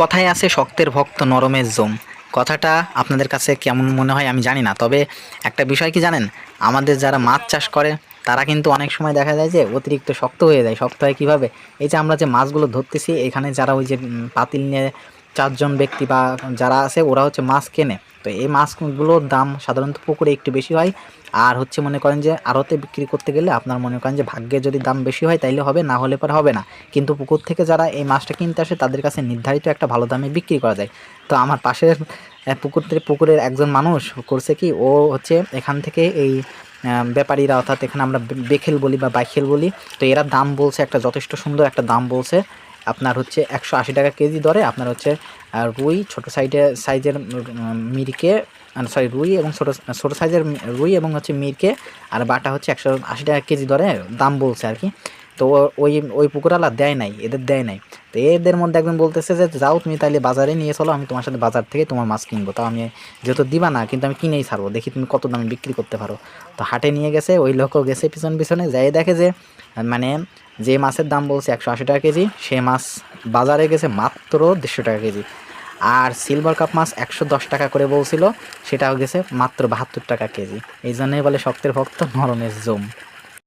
কথায় আছে, শক্তের ভক্ত নরমের জম। কথাটা আপনাদের কাছে কেমন মনে হয় আমি জানি না, তবে একটা বিষয় কি জানেন? আমাদের যারা মাছ চাষ করে, তারা কিন্তু অনেক সময় দেখা যায় যে অতিরিক্ত শক্ত হয়ে যায়। শক্ত হয় কীভাবে? এই যে আমরা যে মাছগুলো ধরতেছি, এখানে যারা ওই যে পাতিল নিয়ে চারজন ব্যক্তি বা যারা আছে, ওরা হচ্ছে মাছ কেনে। তো এই মাছগুলোর দাম সাধারণত পুকুরে একটু বেশি হয়। আর হচ্ছে মনে করেন যে আড়তে বিক্রি করতে গেলে আপনার মনে করেন যে ভাগ্যে যদি দাম বেশি হয় তাইলে হবে, না হলে পর হবে না। কিন্তু পুকুর থেকে যারা এই মাছটা কিনতে আসে, তাদের কাছে নির্ধারিত একটা ভালো দামে বিক্রি করা যায়। তো আমার পাশের পুকুর থেকে পুকুরের একজন মানুষ করছে কি, ও হচ্ছে এখান থেকে এই ব্যাপারীরা অর্থাৎ এখানে আমরা বেখেল বলি বা বাইখেল বলি, তো এরা দাম বলছে একটা যথেষ্ট সুন্দর একটা দাম বলছে। আপনার হচ্ছে একশো আশি টাকা কেজি দরে, আপনার হচ্ছে রুই ছোটো সাইডে, সাইজের মিরকে সরি রুই এবং ছোটো ছোটো সাইজের রুই এবং হচ্ছে মিরকে, আর বাটা হচ্ছে একশো আশি টাকা কেজি দরে, দাম বলছে আর কি। তো ওই ওই পুকুরালা দেয় নাই, এদের দেয় নাই। তো এদের মধ্যে একদম বলতেছে যে, যাও তুমি তাহলে বাজারে নিয়ে চলো, আমি তোমার সাথে বাজার থেকে তোমার মাছ কিনবো। তাও আমি যেহেতু দিবা না, কিন্তু আমি কিনেই ছাড়বো, দেখি তুমি কত দামে বিক্রি করতে পারো। তো হাটে নিয়ে গেছে, ওই লোকও গেছে পিছন পিছনে যাই দেখে যে মানে যে মাছের দাম বলছে একশো আশি টাকা কেজি, সে মাছ বাজারে গেছে মাত্র দেড়শো টাকা কেজি। আর সিলভার কাপ মাছ একশো দশ টাকা করে বলছিল, সেটাও গেছে মাত্র বাহাত্তর টাকা কেজি। এই জন্যই বলে শক্তের ভক্ত নরমের জম।